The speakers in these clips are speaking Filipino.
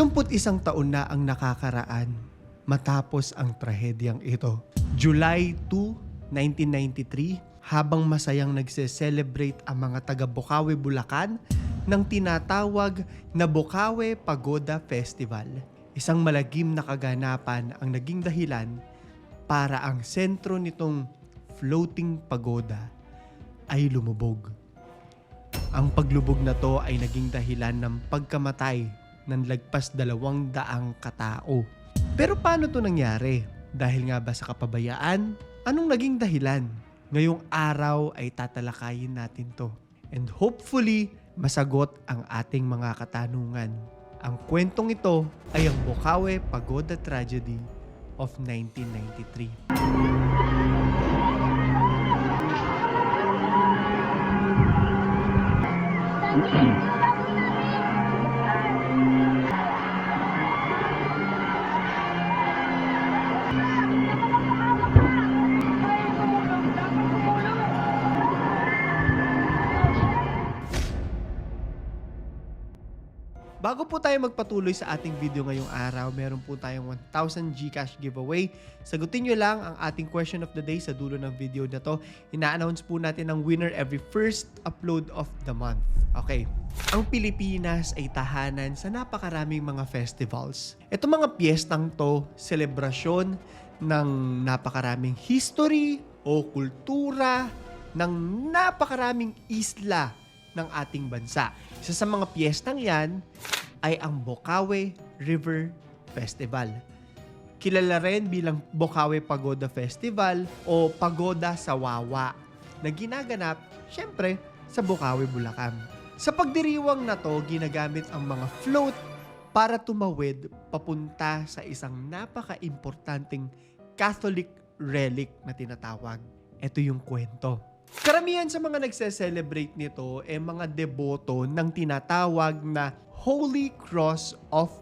31 taon na ang nakakaraan matapos ang trahedyang ito. July 2, 1993, habang masayang nagse-celebrate ang mga taga Bukawi, Bulacan ng tinatawag na Bukawi Pagoda Festival. Isang malagim na kaganapan ang naging dahilan para ang sentro nitong floating pagoda ay lumubog. Ang paglubog na to ay naging dahilan ng pagkamatay ng lagpas dalawang daang katao. Pero paano to nangyari? Dahil nga ba sa kapabayaan? Anong naging dahilan? Ngayong araw ay tatalakayin natin to. And hopefully, masagot ang ating mga katanungan. Ang kwentong ito ay ang Bukawe Pagoda Tragedy of 1993. Bago po tayo magpatuloy sa ating video ngayong araw, meron po tayong 1,000 Gcash giveaway. Sagutin nyo lang ang ating question of the day sa dulo ng video na to. Ina-announce po natin ang winner every first upload of the month. Okay. Ang Pilipinas ay tahanan sa napakaraming mga festivals. Ito mga piyestang to, selebrasyon ng napakaraming history o kultura ng napakaraming isla ng ating bansa. Isa sa mga piyestang yan ay ang Bocaue River Festival. Kilala rin bilang Bocaue Pagoda Festival o Pagoda sa Wawa na ginaganap, syempre, sa Bocaue, Bulacan. Sa pagdiriwang na to, ginagamit ang mga float para tumawid papunta sa isang napaka-importanting Catholic relic na tinatawag. Ito yung kwento. Karamihan sa mga nagse-celebrate nito ay mga deboto ng tinatawag na Holy Cross of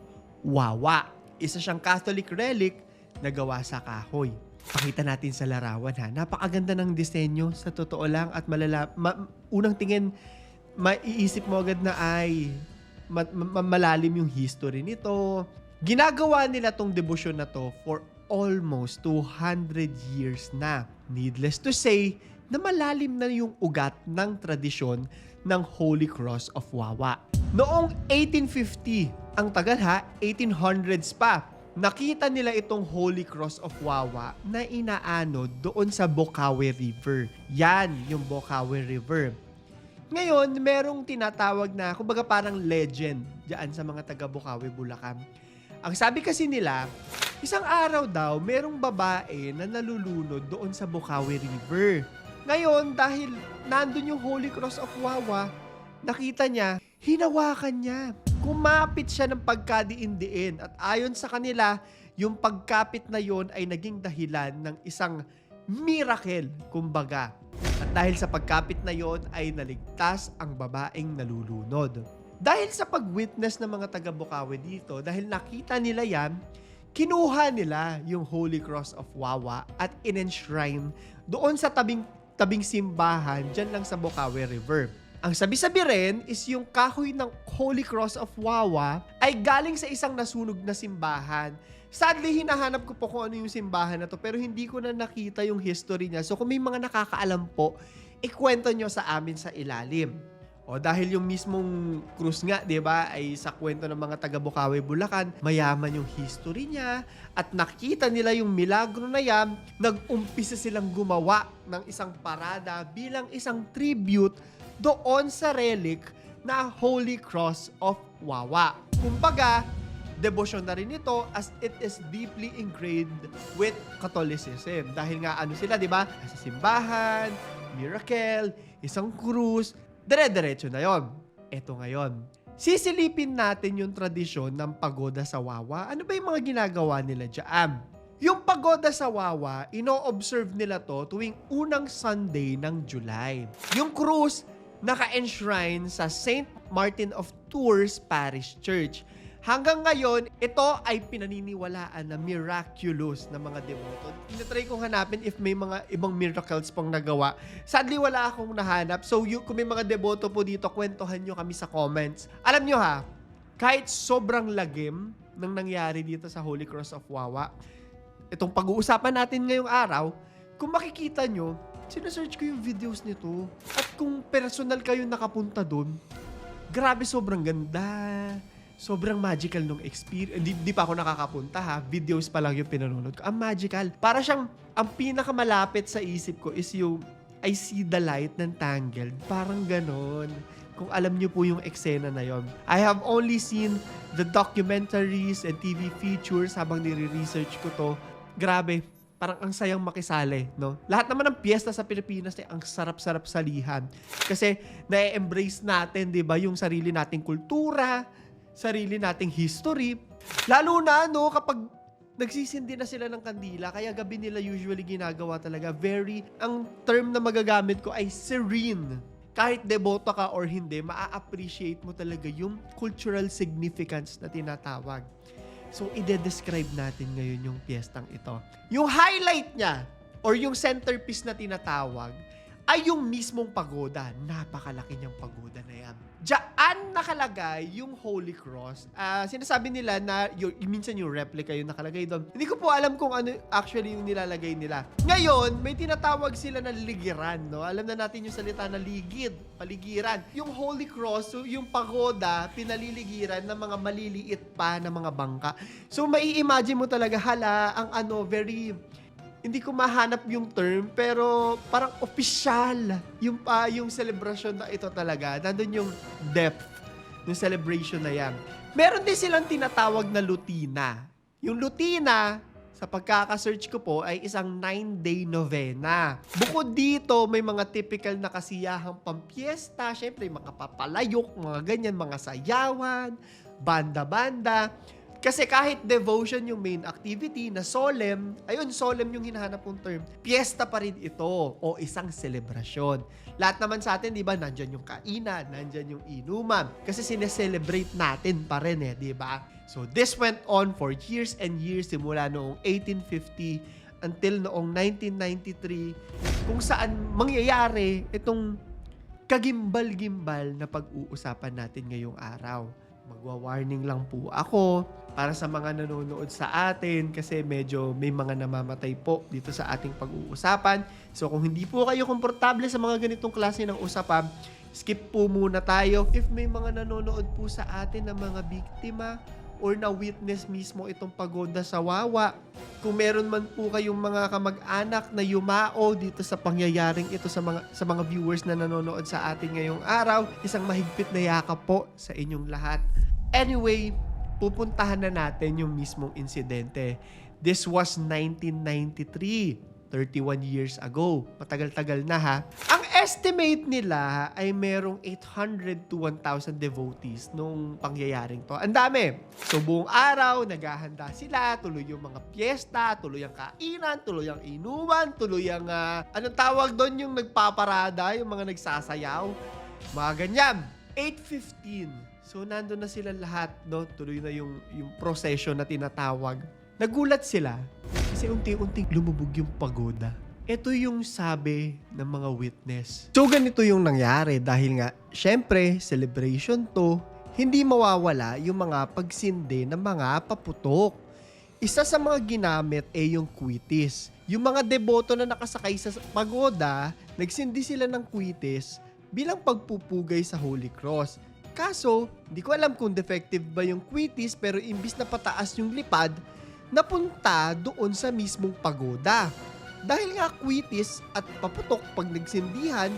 Wawa. Isa siyang Catholic relic na gawa sa kahoy. Pakita natin sa larawan ha. Napakaganda ng disenyo sa totoo lang at malala ma- unang tingin maiisip mo agad na ay ma- ma- malalim yung history nito. Ginagawa nila tong debosyon na to for almost 200 years na. Needless to say, na malalim na yung ugat ng tradisyon ng Holy Cross of Wawa. Noong 1850, ang tagal ha, 1800s pa, nakita nila itong Holy Cross of Wawa na inaanod doon sa Bocaue River. Yan, yung Bocaue River. Ngayon, merong tinatawag na, kumbaga parang legend diyan sa mga taga Bukawi, Bulacan. Ang sabi kasi nila, isang araw daw, merong babae na nalulunod doon sa Bukawi River. Ngayon, dahil nandun yung Holy Cross of Wawa, nakita niya, hinawakan niya. Kumapit siya ng pagkadiin-diin. At ayon sa kanila, yung pagkapit na yon ay naging dahilan ng isang miracle, kumbaga. At dahil sa pagkapit na yon ay naligtas ang babaeng nalulunod. Dahil sa pag-witness ng mga taga Bukawi dito, dahil nakita nila yan, kinuha nila yung Holy Cross of Wawa at in-enshrine doon sa tabing tabing simbahan dyan lang sa Bukawi River. Ang sabi-sabi rin is yung kahoy ng Holy Cross of Wawa ay galing sa isang nasunog na simbahan. Sadly, hinahanap ko po kung ano yung simbahan na to pero hindi ko na nakita yung history niya. So kung may mga nakakaalam po, ikwento nyo sa amin sa ilalim. O dahil yung mismong cruise nga, 'di ba, ay sa kwento ng mga taga Bukawi, Bulacan, mayaman yung history niya at nakita nila yung milagro na yan, nag-umpisa silang gumawa ng isang parada bilang isang tribute doon sa relic na Holy Cross of Wawa. Kumbaga, devotion na rin ito as it is deeply ingrained with Catholicism. Dahil nga ano sila, di ba? Sa simbahan, miracle, isang krus, dire-diretso na yon. Eto ngayon. Sisilipin natin yung tradisyon ng pagoda sa Wawa. Ano ba yung mga ginagawa nila dyan? Yung pagoda sa Wawa, ino-observe nila to tuwing unang Sunday ng July. Yung cruise, naka-enshrine sa St. Martin of Tours Parish Church. Hanggang ngayon, ito ay pinaniniwalaan na miraculous na mga devoto. Tinatry kong hanapin if may mga ibang miracles pang nagawa. Sadly, wala akong nahanap. So, you, kung may mga devoto po dito, kwentuhan nyo kami sa comments. Alam nyo ha, kahit sobrang lagim ng nangyari dito sa Holy Cross of Wawa, itong pag-uusapan natin ngayong araw, kung makikita nyo, sinesearch ko yung videos nito. At kung personal kayo nakapunta doon, grabe sobrang ganda. Sobrang magical nung experience. Hindi, di pa ako nakakapunta ha. Videos pa lang yung pinanonood ko. Ang magical. Para siyang, ang pinakamalapit sa isip ko is yung I see the light ng Tangled. Parang ganon. Kung alam niyo po yung eksena na yon. I have only seen the documentaries and TV features habang nire-research ko to. Grabe, parang ang sayang makisali, no? Lahat naman ng piyesta sa Pilipinas ay ang sarap-sarap salihan. Kasi na-embrace natin, 'di ba, yung sarili nating kultura, sarili nating history. Lalo na no kapag nagsisindi na sila ng kandila, kaya gabi nila usually ginagawa talaga very ang term na magagamit ko ay serene. Kahit deboto ka or hindi, maa-appreciate mo talaga yung cultural significance na tinatawag. So, ide-describe natin ngayon yung piyestang ito. Yung highlight niya, or yung centerpiece na tinatawag, ay yung mismong pagoda. Napakalaki niyang pagoda na yan. Diyan nakalagay yung Holy Cross. Ah, sinasabi nila na yung, minsan yung replica yung nakalagay doon. Hindi ko po alam kung ano actually yung nilalagay nila. Ngayon, may tinatawag sila na ligiran. No? Alam na natin yung salita na ligid, paligiran. Yung Holy Cross, so yung pagoda, pinaliligiran ng mga maliliit pa na mga bangka. So, mai-imagine mo talaga, hala, ang ano, very hindi ko mahanap yung term pero parang official yung pa yung celebration na ito talaga. Nandun yung depth ng celebration na yan. Meron din silang tinatawag na lutina. Yung lutina, sa pagkaka-search ko po, ay isang 9-day novena. Bukod dito, may mga typical na kasiyahang pampiesta. Siyempre, mga papalayok, mga ganyan, mga sayawan, banda-banda. Kasi kahit devotion yung main activity na solemn, ayun, solemn yung hinahanap kong term, piyesta pa rin ito o isang selebrasyon. Lahat naman sa atin, di ba, nandyan yung kainan, nandyan yung inuman. Kasi sineselebrate natin pa rin eh, di ba? So this went on for years and years simula noong 1850 until noong 1993 kung saan mangyayari itong kagimbal-gimbal na pag-uusapan natin ngayong araw magwa-warning lang po ako para sa mga nanonood sa atin kasi medyo may mga namamatay po dito sa ating pag-uusapan. So kung hindi po kayo komportable sa mga ganitong klase ng usapan, skip po muna tayo. If may mga nanonood po sa atin ng mga biktima or na-witness mismo itong pagoda sa Wawa, kung meron man po kayong mga kamag-anak na yumao dito sa pangyayaring ito sa mga sa mga viewers na nanonood sa atin ngayong araw, isang mahigpit na yakap po sa inyong lahat. Anyway, pupuntahan na natin yung mismong insidente. This was 1993, 31 years ago. Matagal-tagal na ha. Ang estimate nila ay merong 800 to 1,000 devotees nung pangyayaring to. Ang dami. So buong araw, naghahanda sila, tuloy yung mga piyesta, tuloy ang kainan, tuloy ang inuman, tuloy ang, ah, anong tawag doon yung nagpaparada, yung mga nagsasayaw. Mga ganyan. 8.15. So, nandun na sila lahat, no? Tuloy na yung, yung procession na tinatawag. Nagulat sila kasi unti-unting lumubog yung pagoda. Ito yung sabi ng mga witness. So, ganito yung nangyari dahil nga, syempre, celebration to, hindi mawawala yung mga pagsindi ng mga paputok. Isa sa mga ginamit ay yung kwitis. Yung mga deboto na nakasakay sa pagoda, nagsindi sila ng kwitis bilang pagpupugay sa Holy Cross. Kaso, hindi ko alam kung defective ba yung kwitis pero imbis na pataas yung lipad, napunta doon sa mismong pagoda. Dahil nga kwitis at paputok pag nagsindihan,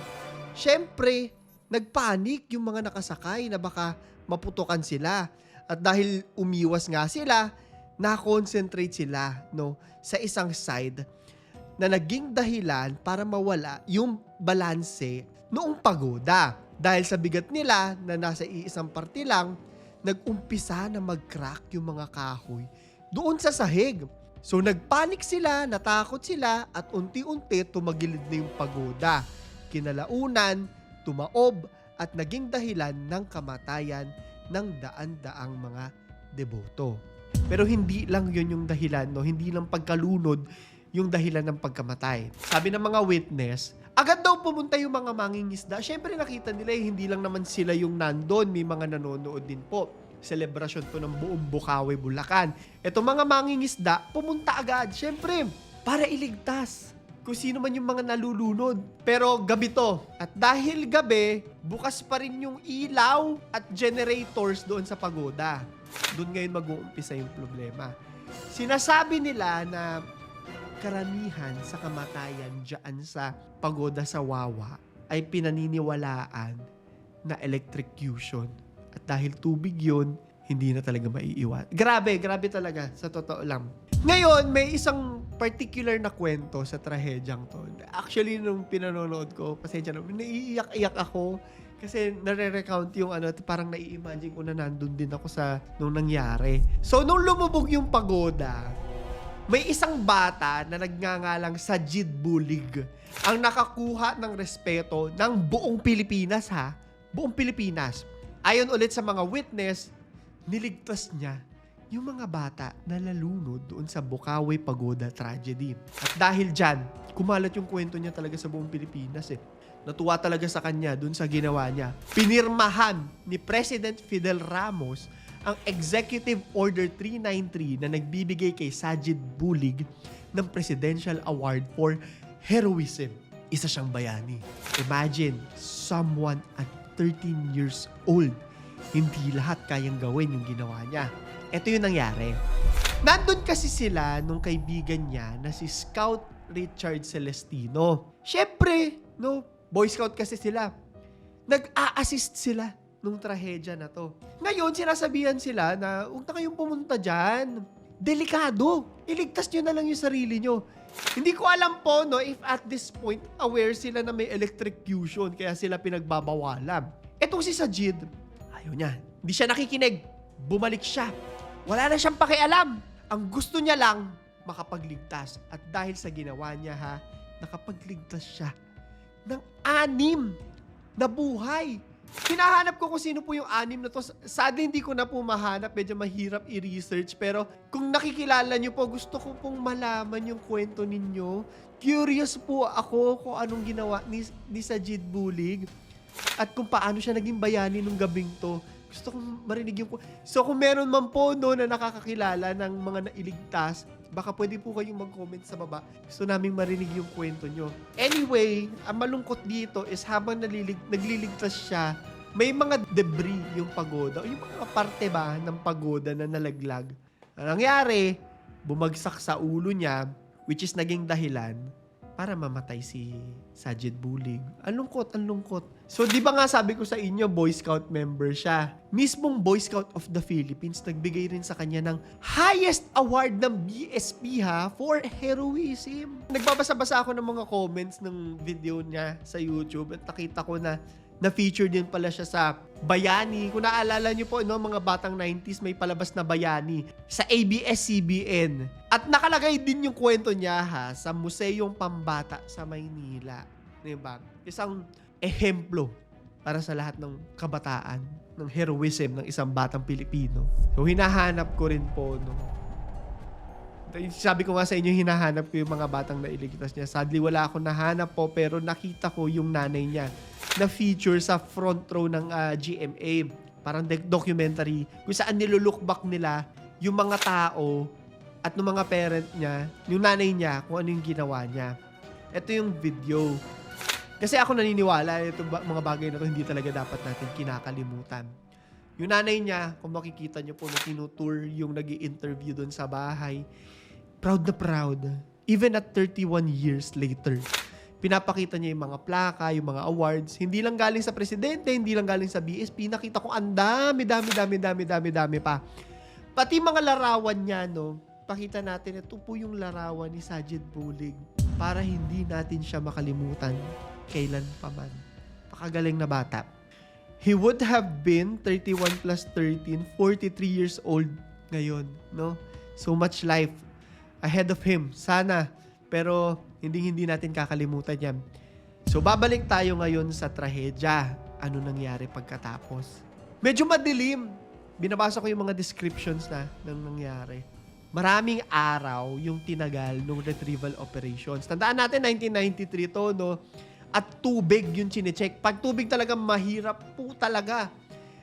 syempre, nagpanik yung mga nakasakay na baka maputokan sila. At dahil umiwas nga sila, na-concentrate sila no, sa isang side na naging dahilan para mawala yung balanse noong pagoda. Dahil sa bigat nila na nasa iisang parte lang, nag-umpisa na mag-crack yung mga kahoy doon sa sahig. So nagpanik sila, natakot sila at unti-unti tumagilid na yung pagoda. Kinalaunan, tumaob at naging dahilan ng kamatayan ng daan-daang mga deboto. Pero hindi lang yun yung dahilan, no? hindi lang pagkalunod yung dahilan ng pagkamatay. Sabi ng mga witness, agad daw pumunta yung mga mangingisda. Siyempre nakita nila eh, hindi lang naman sila yung nandun, may mga nanonood din po. Selebrasyon to ng buong Bukawi, Bulacan. Ito mga mangingisda, pumunta agad. Siyempre, para iligtas kung sino man yung mga nalulunod. Pero gabi to. At dahil gabi, bukas pa rin yung ilaw at generators doon sa pagoda. Doon ngayon mag-uumpisa yung problema. Sinasabi nila na karamihan sa kamatayan dyan sa pagoda sa Wawa ay pinaniniwalaan na electrocution. At dahil tubig yun, hindi na talaga maiiwan. Grabe, grabe talaga, sa totoo lang. Ngayon, may isang particular na kwento sa trahedyang to. Actually, nung pinanonood ko, pasensya na, naiiyak-iyak ako kasi nare-recount yung ano, parang nai-imagine ko na nandun din ako sa nung nangyari. So, nung lumubog yung pagoda, may isang bata na nagngangalang Sajid Bulig ang nakakuha ng respeto ng buong Pilipinas ha. Buong Pilipinas. Ayon ulit sa mga witness, niligtas niya yung mga bata na nalunod doon sa Bukawi Pagoda tragedy. At dahil dyan, kumalat yung kwento niya talaga sa buong Pilipinas eh. Natuwa talaga sa kanya doon sa ginawa niya. Pinirmahan ni President Fidel Ramos ang Executive Order 393 na nagbibigay kay Sajid Bulig ng Presidential Award for Heroism. Isa siyang bayani. Imagine, someone at 13 years old. Hindi lahat kayang gawin yung ginawa niya. Ito yung nangyari. Nandun kasi sila nung kaibigan niya na si Scout Richard Celestino. Siyempre, no, Boy Scout kasi sila. Nag-a-assist sila nung trahedya na to. Ngayon, sinasabihan sila na huwag na kayong pumunta dyan. Delikado. Iligtas nyo na lang yung sarili nyo. Hindi ko alam po, no, if at this point, aware sila na may electrocution, kaya sila pinagbabawalan. Etong si Sajid, ayaw niya. Hindi siya nakikinig. Bumalik siya. Wala na siyang pakialam. Ang gusto niya lang, makapagligtas. At dahil sa ginawa niya, ha, nakapagligtas siya ng anim na buhay. Hinahanap ko kung sino po yung anim na to. Sadly, hindi ko na po mahanap. Medyo mahirap i-research. Pero kung nakikilala nyo po, gusto ko pong malaman yung kwento ninyo. Curious po ako kung anong ginawa ni, ni Sajid Bulig at kung paano siya naging bayani nung gabing to. Gusto kong marinig yung... So kung meron man po no na nakakakilala ng mga nailigtas, baka pwede po kayong mag-comment sa baba. Gusto naming marinig yung kwento nyo. Anyway, ang malungkot dito is habang nalilig, nagliligtas siya, may mga debris yung pagoda. O yung mga parte ba ng pagoda na nalaglag. Ang nangyari, bumagsak sa ulo niya, which is naging dahilan para mamatay si Sajid Bulig. Ang lungkot, ang lungkot. So, di ba nga sabi ko sa inyo, Boy Scout member siya. Mismong Boy Scout of the Philippines, nagbigay rin sa kanya ng highest award ng BSP ha, for heroism. Nagbabasa-basa ako ng mga comments ng video niya sa YouTube at nakita ko na na-feature din pala siya sa Bayani. Kung naalala niyo po, no, mga batang 90s, may palabas na Bayani sa ABS-CBN. At nakalagay din yung kwento niya ha, sa Museyong Pambata sa Maynila. Diba? Isang ehemplo para sa lahat ng kabataan ng heroism ng isang batang Pilipino. So, hinahanap ko rin po, no, sabi ko nga sa inyo, hinahanap ko yung mga batang nailigtas niya. Sadly, wala akong nahanap po, pero nakita ko yung nanay niya na feature sa front row ng ah, GMA. Parang doc- documentary kung saan nilulook back nila yung mga tao at ng mga parent niya, yung nanay niya, kung ano yung ginawa niya. Ito yung video. Kasi ako naniniwala, ito ba, mga bagay na to hindi talaga dapat natin kinakalimutan. Yung nanay niya, kung makikita niyo po na tinutour yung nag interview doon sa bahay, proud na proud. Even at 31 years later, pinapakita niya yung mga plaka, yung mga awards. Hindi lang galing sa presidente, hindi lang galing sa BSP. Nakita ko ang dami, dami, dami, dami, dami, dami pa. Pati mga larawan niya, no, pakita natin, ito po yung larawan ni Sajid Bulig para hindi natin siya makalimutan kailan pa man. Pakagaling na bata. He would have been 31 plus 13, 43 years old ngayon, no? So much life ahead of him. Sana. Pero hindi hindi natin kakalimutan yan. So babalik tayo ngayon sa trahedya. Ano nangyari pagkatapos? Medyo madilim. Binabasa ko yung mga descriptions na ng nangyari. Maraming araw yung tinagal ng retrieval operations. Tandaan natin, 1993 to, no? At tubig yung chinecheck. Pag tubig talaga mahirap po talaga.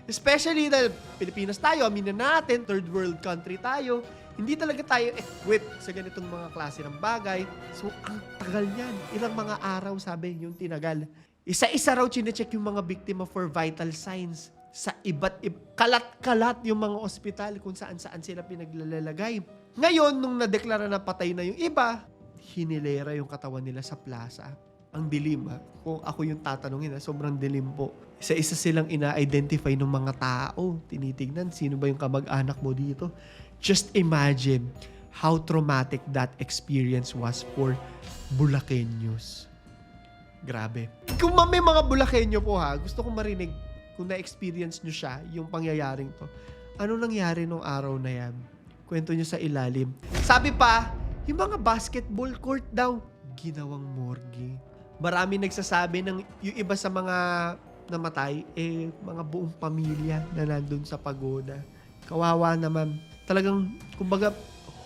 Especially dahil Pilipinas tayo, aminin na natin, third world country tayo. Hindi talaga tayo equipped sa ganitong mga klase ng bagay. So, ang tagal niyan. Ilang mga araw, sabi, yung tinagal. Isa-isa raw chinecheck yung mga biktima for vital signs sa iba't ib- kalat-kalat yung mga ospital kung saan-saan sila pinaglalagay. Ngayon, nung nadeklara na patay na yung iba, hinilera yung katawan nila sa plaza. Ang dilim ha. Kung ako yung tatanungin ha, sobrang dilim po. Isa-isa silang ina-identify ng mga tao. Tinitignan, sino ba yung kamag-anak mo dito? Just imagine how traumatic that experience was for Bulakeños. Grabe. Kung ma- may mga Bulakenyo po ha, gusto kong marinig kung na-experience nyo siya, yung pangyayaring to. Ano nangyari nung araw na yan? Kwento nyo sa ilalim. Sabi pa, yung mga basketball court daw, ginawang morgue. Marami nagsasabi ng yung iba sa mga namatay, eh, mga buong pamilya na nandun sa pagoda. Kawawa naman. Talagang, kumbaga,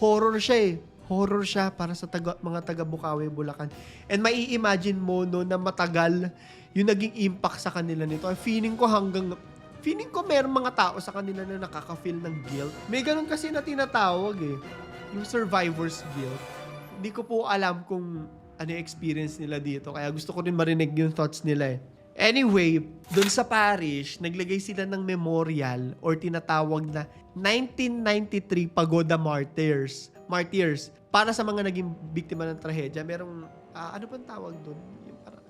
horror siya eh. Horror siya para sa taga, mga taga Bukawi, Bulacan. And mai-imagine mo no na matagal yung naging impact sa kanila nito. Feeling ko hanggang feeling ko meron mga tao sa kanila na nakaka-feel ng guilt. May ganun kasi na tinatawag eh. Yung survivor's guilt. Hindi ko po alam kung ano yung experience nila dito. Kaya gusto ko rin marinig yung thoughts nila eh. Anyway, dun sa parish, naglagay sila ng memorial or tinatawag na 1993 Pagoda Martyrs. Martyrs. Para sa mga naging biktima ng trahedya, merong, ah, ano pang tawag dun?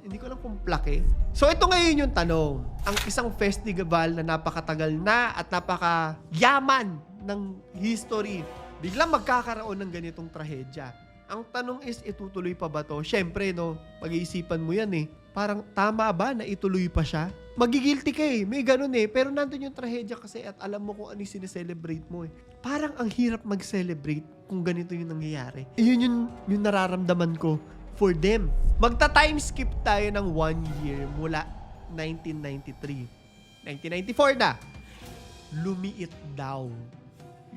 Hindi ko alam kung plaque. So ito ngayon yung tanong. Ang isang festival na napakatagal na at napaka-yaman ng history, biglang magkakaroon ng ganitong trahedya. Ang tanong is, itutuloy pa ba to? Siyempre, no, pag-iisipan mo yan eh. Parang tama ba na ituloy pa siya? Magigilty ka eh. May ganun eh. Pero nandun yung trahedya kasi at alam mo kung ano yung sineselebrate mo eh. Parang ang hirap mag-celebrate kung ganito yung nangyayari. Yun yung, yung nararamdaman ko for them. Magta-time skip tayo ng one year mula 1993. 1994 na. Lumiit daw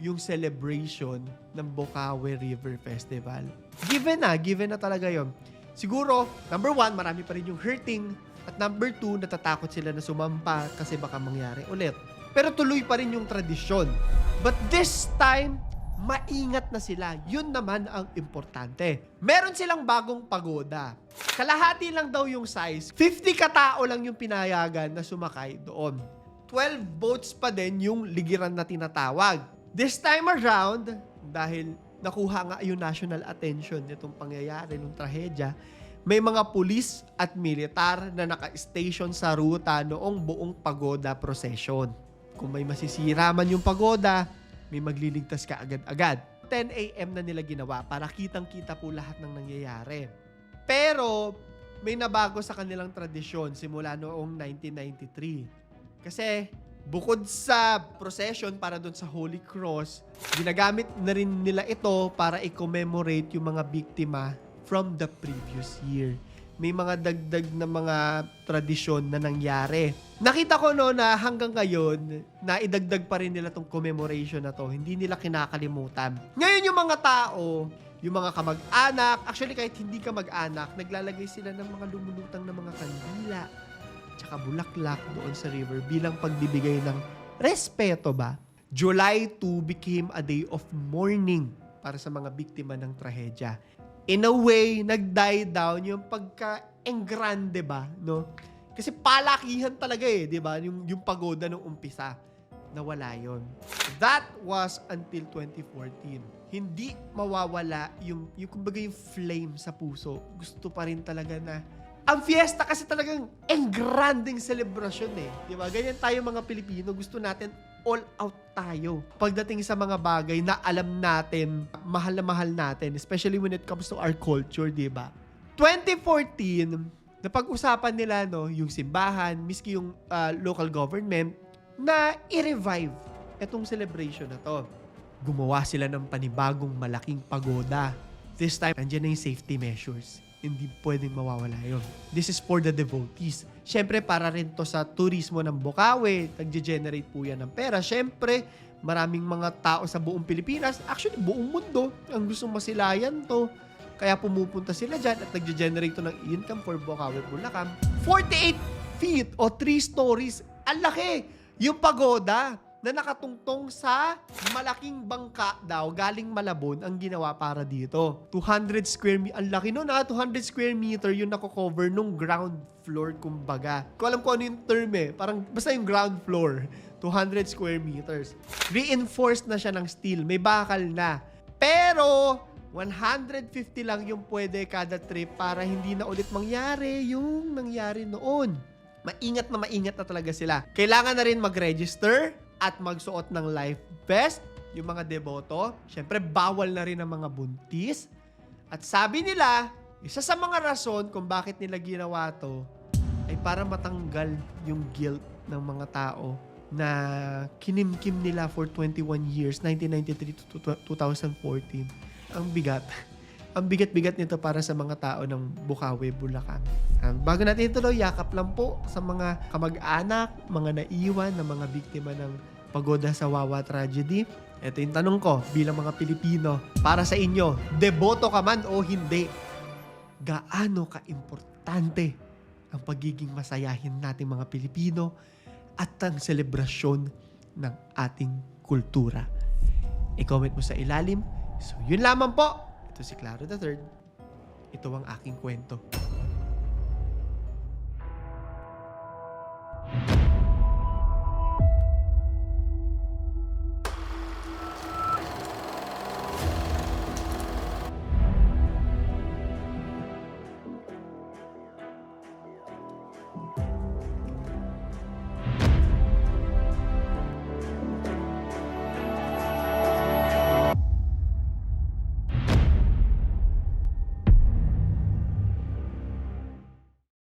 yung celebration ng Bocaue River Festival. Given na, given na talaga yon. Siguro, number one, marami pa rin yung hurting. At number two, natatakot sila na sumampa kasi baka mangyari ulit. Pero tuloy pa rin yung tradisyon. But this time, maingat na sila. Yun naman ang importante. Meron silang bagong pagoda. Kalahati lang daw yung size. 50 katao lang yung pinayagan na sumakay doon. 12 boats pa din yung ligiran na tinatawag. This time around, dahil nakuha nga yung national attention nitong pangyayari, nung trahedya, may mga pulis at militar na naka-station sa ruta noong buong pagoda procession. Kung may masisira man yung pagoda, may magliligtas ka agad-agad. 10 a.m. na nila ginawa para kitang-kita po lahat ng nangyayari. Pero, may nabago sa kanilang tradisyon simula noong 1993. Kasi, bukod sa procession para doon sa Holy Cross, ginagamit na rin nila ito para i-commemorate yung mga biktima from the previous year. May mga dagdag na mga tradisyon na nangyari. Nakita ko no na hanggang ngayon, na idagdag pa rin nila tong commemoration na to. Hindi nila kinakalimutan. Ngayon yung mga tao, yung mga kamag-anak, actually kahit hindi ka mag-anak, naglalagay sila ng mga lumulutang na mga kandila tsaka bulaklak doon sa river bilang pagbibigay ng respeto ba? July 2 became a day of mourning para sa mga biktima ng trahedya. In a way, nag-die down yung pagka-engrande ba, no? Kasi palakihan talaga eh, di ba? Yung, yung pagoda nung umpisa, nawala yon. That was until 2014. Hindi mawawala yung, yung kumbaga yung flame sa puso. Gusto pa rin talaga na ang fiesta kasi talagang engranding celebration eh. Di ba? Ganyan tayo mga Pilipino. Gusto natin all out tayo. Pagdating sa mga bagay na alam natin, mahal na mahal natin, especially when it comes to our culture, di ba? 2014, napag-usapan nila no, yung simbahan, miski yung ah, local government, na i-revive itong celebration na to. Gumawa sila ng panibagong malaking pagoda. This time, nandiyan na yung safety measures hindi pwedeng mawawala yun. This is for the devotees. Siyempre, para rin to sa turismo ng Bukawi, nagge-generate po yan ng pera. Siyempre, maraming mga tao sa buong Pilipinas, actually, buong mundo, ang gustong masilayan to. Kaya pumupunta sila dyan at nagge-generate to ng income for Bukawi, Bulacan. 48 feet o 3 stories. Ang laki! Yung pagoda na nakatungtong sa malaking bangka daw galing Malabon ang ginawa para dito. 200 square meter. Ang laki nun ha. 200 square meter yung nako-cover nung ground floor kumbaga. Ko alam ko ano yung term eh. Parang basta yung ground floor. 200 square meters. Reinforced na siya ng steel. May bakal na. Pero 150 lang yung pwede kada trip para hindi na ulit mangyari yung nangyari noon. Maingat na maingat na talaga sila. Kailangan na rin mag-register at magsuot ng life vest yung mga deboto. Siyempre, bawal na rin ang mga buntis. At sabi nila, isa sa mga rason kung bakit nila ginawa to ay para matanggal yung guilt ng mga tao na kinimkim nila for 21 years, 1993 to 2014. Ang bigat. Ang bigat-bigat nito para sa mga tao ng Bukawi, Bulacan. Um, bago natin ituloy, yakap lang po sa mga kamag-anak, mga naiwan na mga biktima ng pagoda sa Wawa tragedy. Ito yung tanong ko bilang mga Pilipino. Para sa inyo, deboto ka man o hindi, gaano ka-importante ang pagiging masayahin nating mga Pilipino at ang selebrasyon ng ating kultura. I-comment mo sa ilalim. So, yun lamang po. Ito si Claro the Third. Ito ang aking kwento.